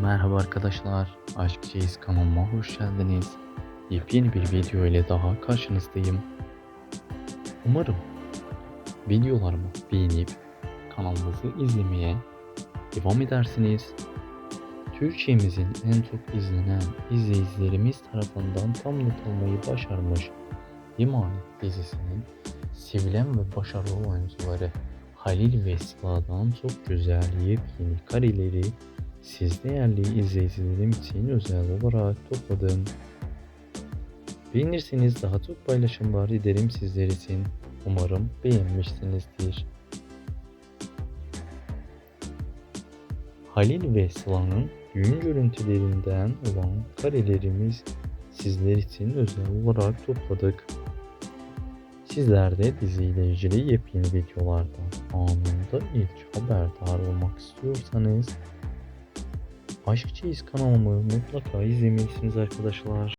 Merhaba arkadaşlar, Aşk Çeyiz kanalıma hoş geldiniz. Yepyeni bir video ile daha karşınızdayım. Umarım videolarımı beğenip kanalımızı izlemeye devam edersiniz. Türkçemizin en çok izlenen izleyicilerimiz tarafından tam not almayı başarmış İmanet dizisinin sevilen ve başarılı oyuncuları Halil ve Sıla'dan çok güzel yepyeni kareleri siz değerli izleyicilerim için özel olarak topladım. Beğenirseniz daha çok paylaşımlar ederim sizler için. Umarım beğenmişsinizdir. Halil ve Sıla'nın düğün görüntülerinden olan karelerimiz sizler için özel olarak topladık. Sizler de diziyle ilgili yepyeni videolardan anında ilk haberdar olmak istiyorsanız Aşk Çeyiz kanalımı mutlaka izlemelisiniz arkadaşlar.